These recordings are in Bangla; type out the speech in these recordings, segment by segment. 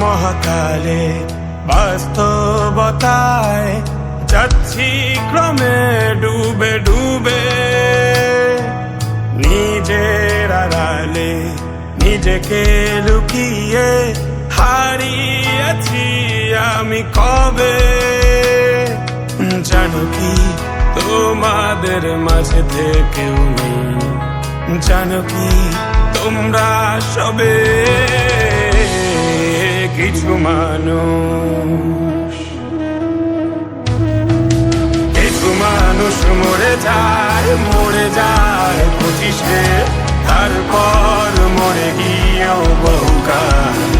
মহাকালে বাস্তবতায় যাচ্ছি ক্রমে ডুবে ডুবে। নিজের আড়ালে, নিজেকে লুকিয়ে হারিয়েছি আমি কবে? জানো কি তোমাদের মাঝে থেকেও নেই? জানো কি তোমরা সবে কিছু মানুষ? কিছু মানুষ মরে যায় মরে যায়। তারপর মরে গিয়েও বহুকাল।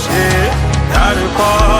পঁচিশে তারপর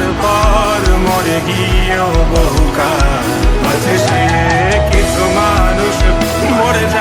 তারপর মরে গিয়েও বহুকাল আছে সে কিছু মানুষ মরে যায়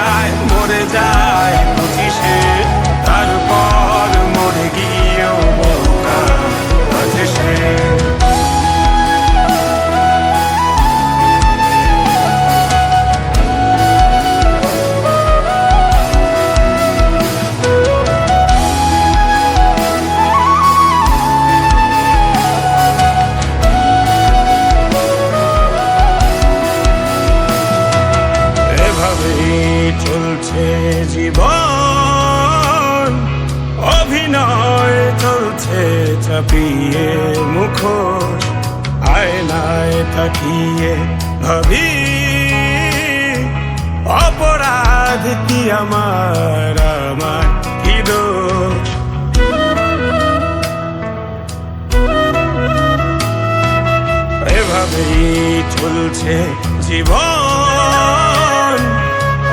জীবন, অভিনয় চলছে চাপিয়ে মুখোশ আয়নায় তাকিয়ে ভাবি, অপরাধ কি আমার আমার কি এভাবেই চলছে জীবন।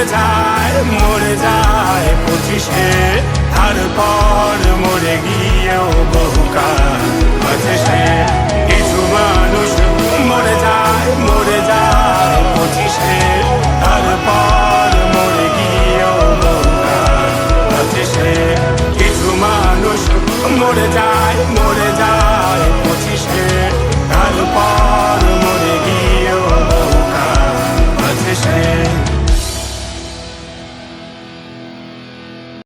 মরে যায় মরে যায়, পঁচিশে তারপর মরে গিয়েও বহুকাল মাঝে সে কিছু মানুষ মরে যায় মরে যায়, পঁচিশে তারপর মরে গিয়েও বহুকাল মাঝে সে কিছু মানুষ মরে যায়